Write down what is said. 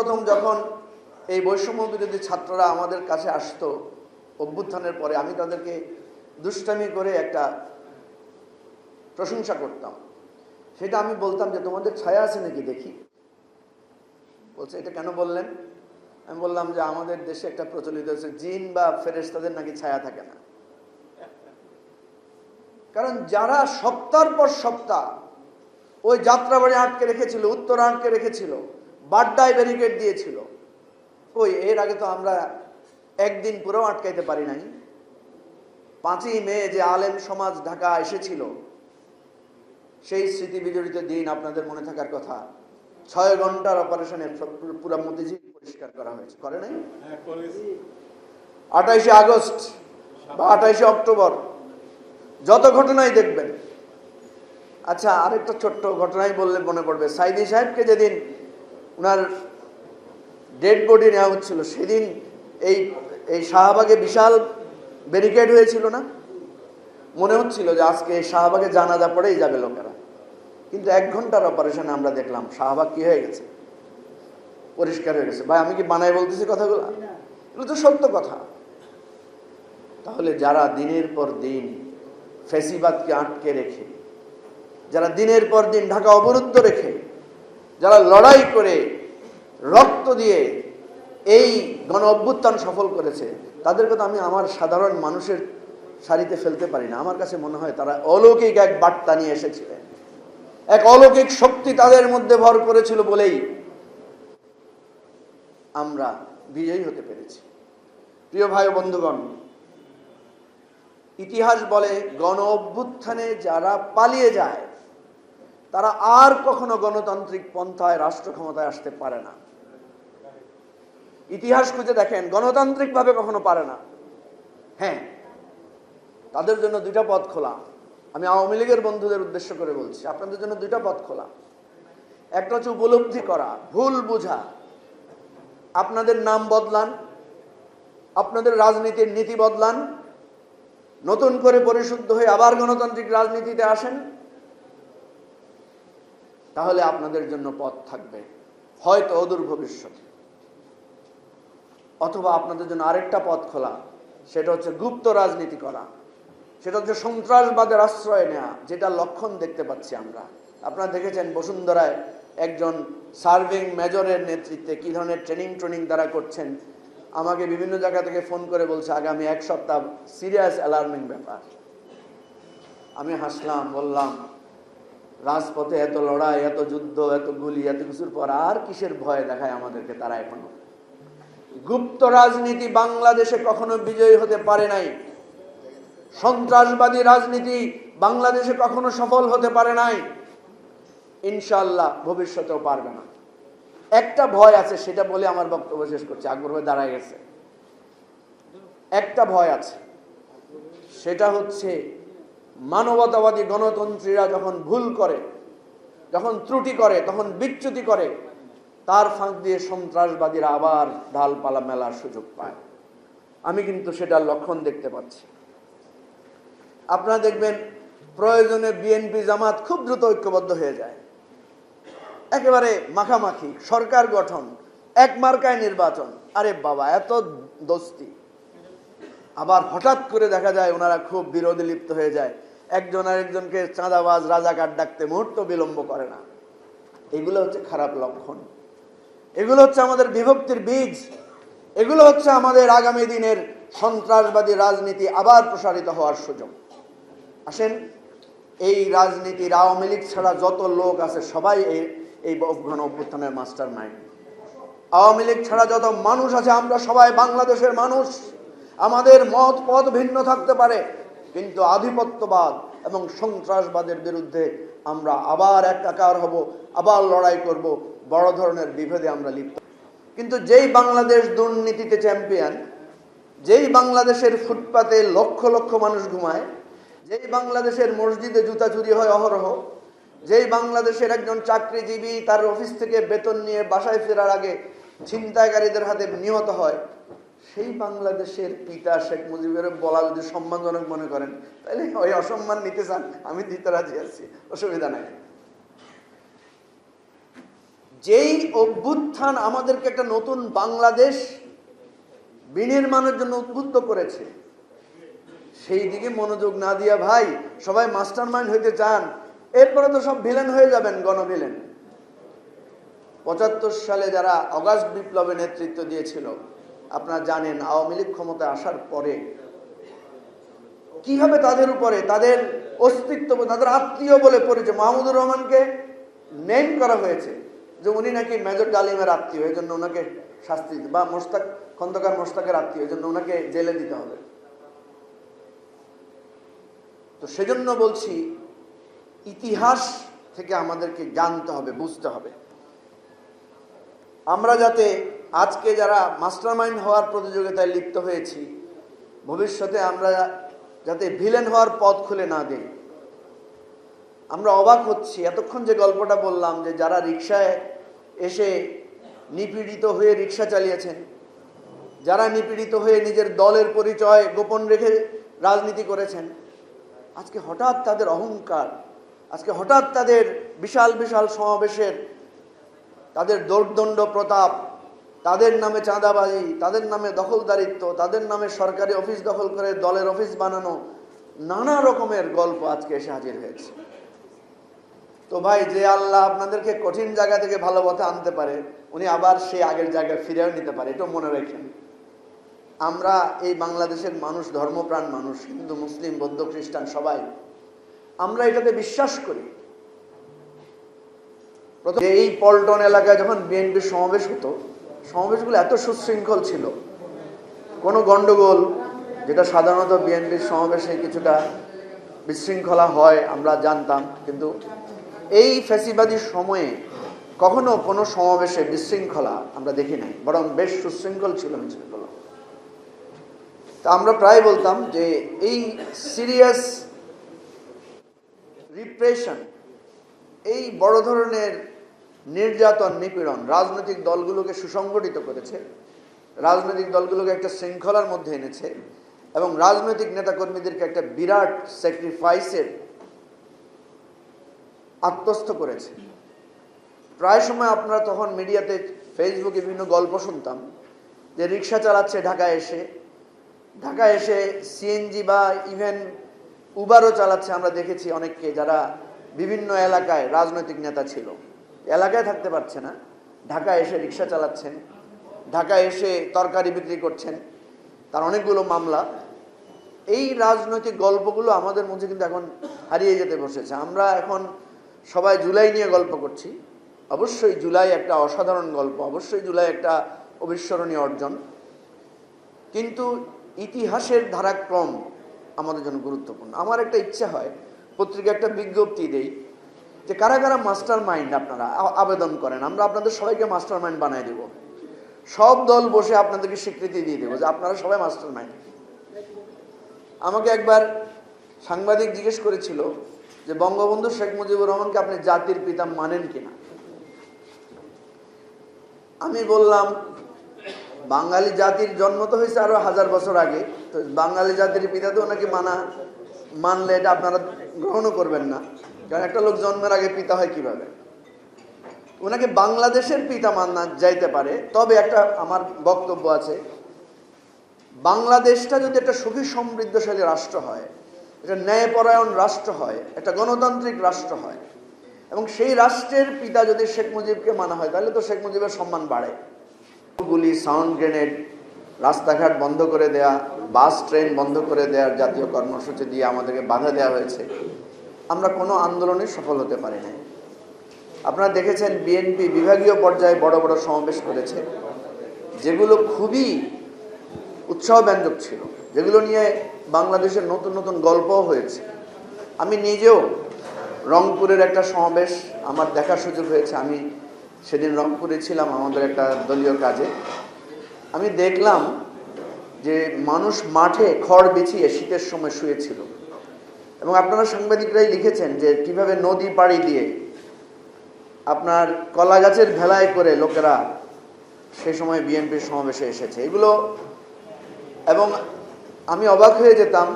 প্রথম যখন এই বৈষম্য বিরোধী ছাত্ররা আমাদের কাছে আসতো অভ্যুত্থানের পরে, আমি তাদেরকে দুষ্টামি করে একটা প্রশংসা করতাম। সেটা আমি বলতাম যে, তোমাদের ছায়া আছে নাকি দেখি? বলছে, এটা কেন বললেন? আমি বললাম যে, আমাদের দেশে একটা প্রচলিত আছে জিন বা ফেরেশতাদের নাকি ছায়া থাকে না। কারণ যারা সপ্তাহ পর সপ্তাহ ওই যাত্রাবাড়ি আটকে রেখেছিল, উত্তর আটকে রেখেছিল বাড্ডায় ব্যারিকেড দিয়েছিল। কই এর আগে তো আমরা একদিন পুরো আটকাইতে পারি নাই। পাঁচই মে যে আলেম সমাজ ঢাকা এসেছিল সেই স্মৃতি বিজড়িত দিন আপনাদের মনে থাকার কথা। ছয় ঘণ্টার অপারেশনে পুরা মতিঝিল পরিষ্কার করা হয়েছে। করে নাই? আঠাইশে আগস্ট বা আঠাইশে অক্টোবর যত ঘটনাই দেখবেন। আচ্ছা আরেকটা ছোট্ট ঘটনাই বললে মনে পড়বে। সাইদি সাহেবকে যেদিন ওনার ডেড বডি নেওয়া হচ্ছিল। সেদিন এই এই শাহবাগে বিশাল ব্যারিকেড হয়েছিল না? মনে হচ্ছিল যে আজকে এই শাহবাগে জানাজা পড়েই যাবে লোকেরা। কিন্তু এক ঘণ্টার অপারেশনে আমরা দেখলাম, শাহবাগ কি হয়ে গেছে? পরিষ্কার হয়ে গেছে। ভাই, আমি কি বানাই বলতেছি কথাগুলো? এগুলো তো সত্য কথা। তাহলে যারা দিনের পর দিন ফেসিবাদকে আটকে রেখে, যারা দিনের পর দিন ঢাকা অবরুদ্ধ রেখে যারা লড়াই করে রক্ত দিয়ে এই গণ অভ্যুত্থান সফল করেছে, তাদেরকে তো আমি আমার সাধারণ মানুষের সারিতে ফেলতে পারি না। আমার কাছে মনে হয় তারা অলৌকিক এক বার্তা নিয়ে এসেছিলেন এক অলৌকিক শক্তি তাদের মধ্যে ভর করেছিল বলেই আমরা বিজয়ী হতে পেরেছি। প্রিয় ভাই বন্ধুগণ, ইতিহাস বলে গণ অভ্যুত্থানে যারা পালিয়ে যায় তারা আর কখনো গণতান্ত্রিক পন্থায় রাষ্ট্র ক্ষমতায় আসতে পারে না। ইতিহাস খুঁজে দেখেন গণতান্ত্রিক ভাবে কখনো পারে না। হ্যাঁ তাদের জন্য দুইটা পথ খোলা। আমি আওয়ামী লীগের বন্ধুদের উদ্দেশ্য করে বলছি, আপনাদের জন্য দুইটা পথ খোলা। একটা হচ্ছে উপলব্ধি করা, ভুল বোঝা। আপনাদের নাম বদলান, আপনাদের রাজনীতির নীতি বদলান, নতুন করে পরিশুদ্ধ হয়ে আবার গণতান্ত্রিক রাজনীতিতে আসেন। তাহলে আপনাদের জন্য পথ থাকবে। হয়তো অদূর ভবিষ্যতে। অথবা আপনাদের জন্য আরেকটা পথ খোলা। সেটা হচ্ছে গুপ্ত রাজনীতি করা। সেটা হচ্ছে সন্ত্রাসবাদের আশ্রয় নেওয়া যেটা লক্ষণ দেখতে পাচ্ছি আমরা। আপনারা দেখেছেন বসুন্ধরায় একজন সার্ভিং মেজরের নেতৃত্বে কি ধরনের ট্রেনিং ট্রেনিং তারা করছেন। আমাকে বিভিন্ন জায়গা থেকে ফোন করে বলছে, আগামী এক সপ্তাহ সিরিয়াস অ্যালার্মিং ব্যাপার। আমি হাসলাম, বললাম রাজপথে এত লড়াই, এত যুদ্ধ, এত গুলি, এত কিছুর পর আর কিসের ভয় দেখায় আমাদেরকে তারা এখনও? গুপ্ত রাজনীতি বাংলাদেশে কখনো বিজয়ী হতে পারে নাই। সন্ত্রাসবাদী রাজনীতি বাংলাদেশে কখনো সফল হতে পারে নাই। ইনশাল্লাহ ভবিষ্যতেও পারবে না। একটা ভয় আছে, সেটা বলে আমার বক্তব্য শেষ করছে। আগ্রহ দাঁড়ায় গেছে। একটা ভয় আছে, সেটা হচ্ছে মানবতাবাদী গণতন্ত্রীরা যখন ভুল করে, যখন ত্রুটি করে, তখন বিচ্যুতি করে, তার ফাঁক দিয়ে সন্ত্রাসবাদীরা আবার ঢালপালা মেলার সুযোগ পায়। আমি কিন্তু সেটার লক্ষণ দেখতে পাচ্ছি। আপনারা দেখবেন, প্রয়োজনে বিএনপি জামাত খুব দ্রুত ঐক্যবদ্ধ হয়ে যায়। একেবারে মাখামাখি, সরকার গঠন, এক মার্কায় নির্বাচন। আরে বাবা, এত দোস্তি। আবার হঠাৎ করে দেখা যায়, ওনারা খুব বিরোধী লিপ্ত হয়ে যায়। একজন আরেকজনকে চাঁদাবাজ, রাজাকার ডাকতে মুহূর্ত বিলম্ব করে না। এগুলো হচ্ছে খারাপ লক্ষণ। এগুলো হচ্ছে আমাদের বিভক্তির বীজ। এগুলো হচ্ছে আমাদের আগামী দিনের সন্ত্রাসবাদী রাজনীতি আবার প্রসারিত হওয়ার সুযোগ। আসেন, এই রাজনীতির আওয়ামী লীগ ছাড়া যত লোক আছে, সবাই এই এই গণ অভ্যুত্থানের মাস্টার মাইন্ড আওয়ামী লীগ ছাড়া যত মানুষ আছে, আমরা সবাই বাংলাদেশের মানুষ। আমাদের মত পথ ভিন্ন থাকতে পারে, কিন্তু আধিপত্যবাদ এবং সন্ত্রাসবাদের বিরুদ্ধে আমরা আবার একাকার হব, আবার লড়াই করব, বড় ধরনের বিভেদে আমরা লিপ্ত। কিন্তু যেই বাংলাদেশ দুর্নীতিতে চ্যাম্পিয়ন, যেই বাংলাদেশের ফুটপাতে লক্ষ লক্ষ মানুষ ঘুমায়, যেই বাংলাদেশের মসজিদে জুতা চুরি হয় অহরহ, যেই বাংলাদেশের একজন চাকরিজীবী তার অফিস থেকে বেতন নিয়ে বাসায় ফেরার আগে ছিনতাইকারীদের হাতে নিহত হয় সেই বাংলাদেশের পিতা শেখ মুজিবের বলা যদি সম্মানজনক মনে করেন, তাহলে ওই অসম্মান নিতে চান, আমি দিতে রাজি আছি, অসুবিধা নাই। যেই অভ্যুত্থান আমাদেরকে একটা নতুন বাংলাদেশ বিনির্মাণের জন্য উদ্বুদ্ধ করেছে, সেই দিকে মনোযোগ না দিয়া ভাই, সবাই মাস্টার মাইন্ড হইতে চান, এরপরে তো সব ভিলেন হয়ে যাবেন, গণভিলেন। পঁচাত্তর সালে যারা অগাস্ট বিপ্লবে নেতৃত্ব দিয়েছিল আপনারা জানেন, আওয়ামী লীগ ক্ষমতায় আসার পরে কীভাবে তাদের উপরে তাদের অস্তিত্ব তাদের আত্মীয় বলে পরিচয় মাহমুদুর রহমানকে নেম করা হয়েছে, যে উনি নাকি মেজর ডালিমের আত্মীয়, এই জন্য ওনাকে শাস্তি বা মোস্তাক খন্দকার মোস্তাকের আত্মীয়, এই জন্য ওনাকে জেলে দিতে হবে। তো সেজন্য বলছি, ইতিহাস থেকে আমাদেরকে জানতে হবে, বুঝতে হবে। আমরা যাতে আজকে যারা মাস্টারমাইন্ড হওয়ার প্রতিযোগিতায় লিপ্ত হয়েছি, ভবিষ্যতে আমরা যাতে ভিলেন হওয়ার পথ খুলে না দেই। আমরা অবাক হচ্ছি, এতক্ষণ যে গল্পটা বললাম যে যারা রিক্সায় এসে নিপীড়িত হয়ে রিক্সা চালিয়েছেন, যারা নিপীড়িত হয়ে নিজের দলের পরিচয় গোপন রেখে রাজনীতি করেছেন, আজকে হঠাৎ তাদের অহংকার, আজকে হঠাৎ তাদের বিশাল বিশাল সমাবেশের তাদের দৌর্দণ্ড প্রতাপ তাদের নামে চাঁদাবাজি, তাদের নামে দখলদারিত্ব, তাদের নামে সরকারি অফিস দখল করে দলের অফিস বানানো, নানা রকমের গল্প আজকে এসে হাজির হয়েছে। তো ভাই, যে আল্লাহ আপনাদেরকে কঠিন জায়গা থেকে ভালো পথে আনতে পারে, উনি আবার সেই আগের জায়গায় ফিরেও নিতে পারে এটাও মনে রাখেন। আমরা এই বাংলাদেশের মানুষ, ধর্মপ্রাণ মানুষ, হিন্দু, মুসলিম, বৌদ্ধ, খ্রিস্টান, সবাই, আমরা এটাতে বিশ্বাস করি। এই পল্টন এলাকায় যখন বিএনপির সমাবেশ হতো সমাবেশগুলো এত সুশৃঙ্খল ছিল। কোনো গন্ডগোল, যেটা সাধারণত বিএনপির সমাবেশে কিছুটা বিশৃঙ্খলা হয়, আমরা জানতাম। কিন্তু এই ফ্যাসিবাদী সময়ে কখনো কোনো সমাবেশে বিশৃঙ্খলা আমরা দেখি নাই, বরং বেশ সুশৃঙ্খল ছিল মিছিলগুলো তা আমরা প্রায় বলতাম যে এই সিরিয়াস রিপ্রেশন, এই বড় ধরনের নির্যাতন, নিপীড়ন রাজনৈতিক দলগুলোকে সুসংগঠিত করেছে। রাজনৈতিক দলগুলোকে একটা শৃঙ্খলার মধ্যে এনেছে এবং রাজনৈতিক নেতাকর্মীদেরকে একটা বিরাট স্যাক্রিফাইসের আত্মস্থ করেছে। প্রায় সময় আপনারা তখন মিডিয়াতে ফেসবুকে বিভিন্ন গল্প শুনতাম যে রিক্সা চালাচ্ছে ঢাকায় এসে। ঢাকায় এসে সিএনজি বা ইভেন উবারও চালাচ্ছে। আমরা দেখেছি অনেককে যারা বিভিন্ন এলাকায় রাজনৈতিক নেতা ছিল। এলাকায় থাকতে পারছে না। ঢাকায় এসে রিক্সা চালাচ্ছেন, ঢাকায় এসে তরকারি বিক্রি করছেন, তার অনেকগুলো মামলা। এই রাজনৈতিক গল্পগুলো আমাদের মধ্যে কিন্তু এখন হারিয়ে যেতে বসেছে। আমরা এখন সবাই জুলাই নিয়ে গল্প করছি। অবশ্যই জুলাই একটা অসাধারণ গল্প, অবশ্যই জুলাই একটা অবিস্মরণীয় অর্জন। কিন্তু ইতিহাসের ধারাক্রম আমাদের জন্য গুরুত্বপূর্ণ। আমার একটা ইচ্ছা হয় পত্রিকা একটা বিজ্ঞপ্তি দেই। যে কারা কারা মাস্টার মাইন্ড আপনারা আবেদন করেন, আমরা আপনাদের সবাইকে মাস্টার মাইন্ড বানিয়ে দেব। সব দল বসে আপনাদেরকে স্বীকৃতি দিয়ে দেবো যে আপনারা সবাই মাস্টার মাইন্ড। আমাকে একবার সাংবাদিক জিজ্ঞেস করেছিল যে, বঙ্গবন্ধু শেখ মুজিবুর রহমানকে আপনি জাতির পিতা মানেন কিনা? আমি বললাম, বাঙালি জাতির জন্ম তো হয়েছে আরও হাজার বছর আগে, তো বাঙালি জাতির পিতা তো ওনাকে মানা, মানলে এটা আপনারা গ্রহণও করবেন না। কারণ একটা লোক জন্মের আগে পিতা হয় কীভাবে? ওনাকে বাংলাদেশের পিতা মানা যাইতে পারে, তবে একটা আমার বক্তব্য আছে, বাংলাদেশটা যদি একটা সুখী সমৃদ্ধশালী রাষ্ট্র হয়, একটা ন্যায়পরায়ণ রাষ্ট্র হয়, একটা গণতান্ত্রিক রাষ্ট্র হয়, এবং সেই রাষ্ট্রের পিতা যদি শেখ মুজিবকে মানা হয়, তাহলে তো শেখ মুজিবের সম্মান বাড়ে। গুলি, সাউন্ড গ্রেনেড, রাস্তাঘাট বন্ধ করে দেয়া, বাস, ট্রেন বন্ধ করে দেওয়ার জাতীয় কর্মসূচি দিয়ে আমাদেরকে বাধা দেওয়া হয়েছে। আমরা কোনো আন্দোলনে সফল হতে পারি নাই। আপনারা দেখেছেন বিএনপি বিভাগীয় পর্যায়ে বড় বড় সমাবেশ করেছে, যেগুলো খুবই উৎসাহব্যঞ্জক ছিল, যেগুলো নিয়ে বাংলাদেশের নতুন নতুন গল্পও হয়েছে। আমি নিজেও রংপুরের একটা সমাবেশ আমার দেখার সুযোগ হয়েছে। আমি সেদিন রংপুরে ছিলাম আমাদের একটা দলীয় কাজে। আমি দেখলাম যে মানুষ মাঠে খড় বিছিয়ে শীতের সময় শুয়েছিল। এবং আপনারা সাংবাদিকরাই লিখেছেন যে কীভাবে নদী পাড়ি দিয়ে আপনার কলা গাছের ভেলায় করে লোকেরা সেই সময় বিএনপির সমাবেশে এসেছে। এগুলো এবং আমি অবাক হয়ে যেতাম